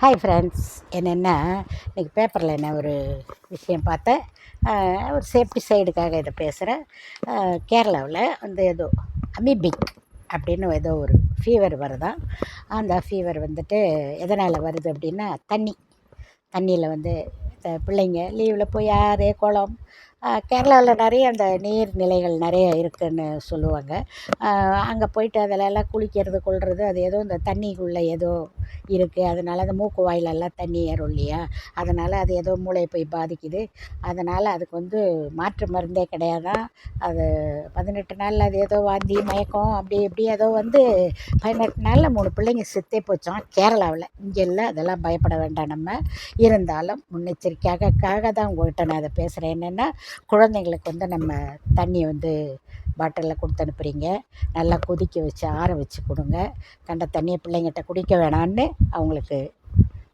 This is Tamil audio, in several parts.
ஹாய் ஃப்ரெண்ட்ஸ் என்னென்னா இன்றைக்கி பேப்பரில் என்ன ஒரு விஷயம் பார்த்தேன். ஒரு சேஃப்டி சைடுக்காக இதை பேசுகிறேன் கேரளாவில் வந்து ஏதோ அமிபிக் அப்படின்னு ஏதோ ஒரு ஃபீவர் வருதான் அந்த ஃபீவர் வந்துட்டு எதனால் வருது அப்படின்னா தண்ணி. தண்ணியில் வந்து பிள்ளைங்க லீவில் போய் ஆறு குளம் கேரளாவில் நிறைய அந்த நீர்நிலைகள் நிறைய இருக்குதுன்னு சொல்லுவாங்க. அங்கே போயிட்டு அதிலெல்லாம் குளிக்கிறது கொள்வது அது ஏதோ இந்த தண்ணிக்குள்ளே ஏதோ இருக்குது அதனால் அந்த மூக்கு வாயிலெல்லாம் தண்ணி ஏறும் இல்லையா? அதனால் அது ஏதோ மூளையை போய் பாதிக்குது. அதனால் அதுக்கு வந்து மாற்று மருந்தே கிடையாதான் அது பதினெட்டு நாளில் அது ஏதோ வாந்தி மயக்கம் அப்படி இப்படி ஏதோ வந்து பதினெட்டு நாளில் மூணு பிள்ளைங்க செத்தே போச்சோம் கேரளாவில். இங்கே இல்லை அதெல்லாம் பயப்பட வேண்டாம் நம்ம. இருந்தாலும் முன்னெச்சரிக்கையாக தான் உங்கள்கிட்ட நான் அதை பேசுகிறேன் என்னென்னா குழந்தைங்களுக்கு வந்து நம்ம தண்ணியை வந்து பாட்டிலில் கொடுத்து அனுப்புகிறீங்க நல்லா கொதிக்க வச்சு ஆற வச்சு கொடுங்க. கண்ட தண்ணியை பிள்ளைங்கிட்ட குடிக்க வேணான்னு அவங்களுக்கு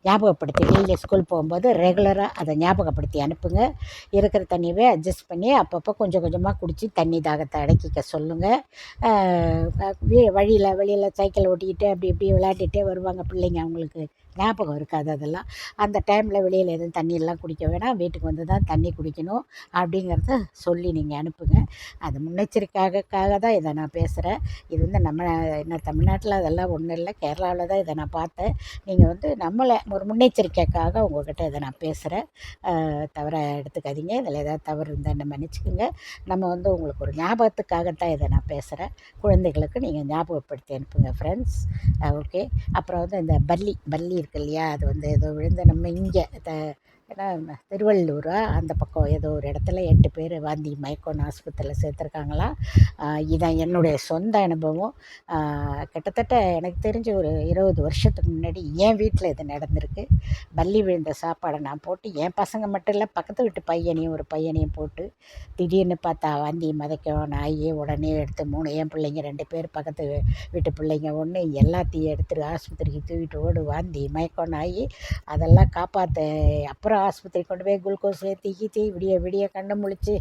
ஞாபகப்படுத்தி டெய்லி ஸ்கூல் போகும்போது ரெகுலராக அதை ஞாபகப்படுத்தி அனுப்புங்க. இருக்கிற தண்ணியவே அட்ஜஸ்ட் பண்ணி அப்பப்போ கொஞ்சம் கொஞ்சமாக குடித்து தண்ணி தாகத்தை அடக்கிக்க சொல்லுங்கள் வழியில் வெளியில் சைக்கிள் ஓட்டிக்கிட்டு அப்படி இப்படி விளையாடிட்டே வருவாங்க பிள்ளைங்க. அவங்களுக்கு ஞாபகம் இருக்காது அதெல்லாம். அந்த டைமில் வெளியில் எதுவும் தண்ணியெல்லாம் குடிக்க வேணாம். வீட்டுக்கு வந்து தான் தண்ணி குடிக்கணும் அப்படிங்கிறத சொல்லி நீங்கள் அனுப்புங்க. அது முன்னெச்சரிக்கைக்காக தான் இதை நான் பேசுகிறேன் இது வந்து நம்ம என்ன தமிழ்நாட்டில் அதெல்லாம் ஒன்றும் இல்லை. கேரளாவில் தான் இதை நான் பார்த்தேன். நீங்கள் வந்து நம்மளை ஒரு முன்னெச்சரிக்கைக்காக உங்கள்கிட்ட இதை நான் பேசுகிறேன் தவறாக எடுத்துக்காதீங்க. இதில் ஏதாவது தவறு இருந்தால் என்ன மன்னிச்சுக்கோங்க. நம்ம வந்து உங்களுக்கு ஒரு ஞாபகத்துக்காகத்தான் இதை நான் பேசுகிறேன் குழந்தைகளுக்கு நீங்கள் ஞாபகப்படுத்தி அனுப்புங்க ஃப்ரெண்ட்ஸ் ஓகே அப்புறம் வந்து இந்த பல்லி பல்லி இருக்கு இல்லையா? அது வந்து ஏதோ விழுந்து நம்ம இங்கே த ஏன்னா திருவள்ளூரா அந்த பக்கம் ஏதோ ஒரு இடத்துல எட்டு பேர் வாந்தி மயக்கோன் ஆஸ்பத்திரியில் சேர்த்துருக்காங்களாம் இதான் என்னுடைய சொந்த அனுபவம். கிட்டத்தட்ட எனக்கு தெரிஞ்ச ஒரு இருபது வருஷத்துக்கு முன்னாடி என் வீட்டில் இது நடந்திருக்கு. பள்ளி விழுந்த சாப்பாடை நான் போட்டு என் பசங்க மட்டும் இல்லை பக்கத்து வீட்டு பையனையும் ஒரு பையனையும் போட்டு திடீர்னு பார்த்தா வாந்தி மதைக்கும் நாயே உடனே எடுத்து மூணு என் பிள்ளைங்க ரெண்டு பேர் பக்கத்து வீட்டு பிள்ளைங்க ஒன்று எல்லாத்தையும் எடுத்துட்டு ஆஸ்பத்திரிக்கு தூக்கிட்டு ஓடு வாந்தி மயக்கம் ஆகி அதெல்லாம் காப்பாற்ற அப்புறம் ஆஸ்பத்திரி கொண்டு போய் குளுக்கோஸ் ஏற்றி கீற்றி விடிய விடிய கண்ணை முழிச்சு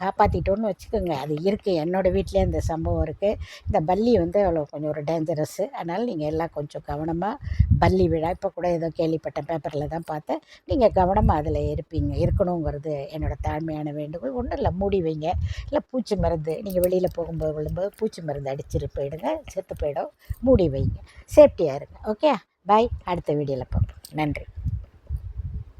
காப்பாற்றிட்டோன்னு வச்சுக்கோங்க. அது இருக்குது என்னோடய வீட்டிலே இந்த சம்பவம் இருக்குது இந்த பல்லி வந்து அவ்வளோ கொஞ்சம் ஒரு டேஞ்சரஸ்ஸு அதனால் நீங்கள் எல்லாம் கொஞ்சம் கவனமாக பல்லி விழா இப்போ கூட ஏதோ கேள்விப்பட்டேன் பேப்பரில் தான் பார்த்தேன். நீங்கள் கவனமாக அதில் இருப்பீங்க. இருக்கணுங்கிறது என்னோடய தாழ்மையான வேண்டுகோள். ஒன்றும் இல்லை மூடி வைங்க. இல்லை பூச்சி மருந்து. நீங்கள் வெளியில் போகும்போது விழும்போது பூச்சி மருந்து அடிச்சிட்டு போயிடுங்க. செத்து போயிடும். மூடி வைங்க. சேஃப்டியாக இருங்க. ஓகே பாய் அடுத்த வீடியோவில் பார்ப்போம். நன்றி.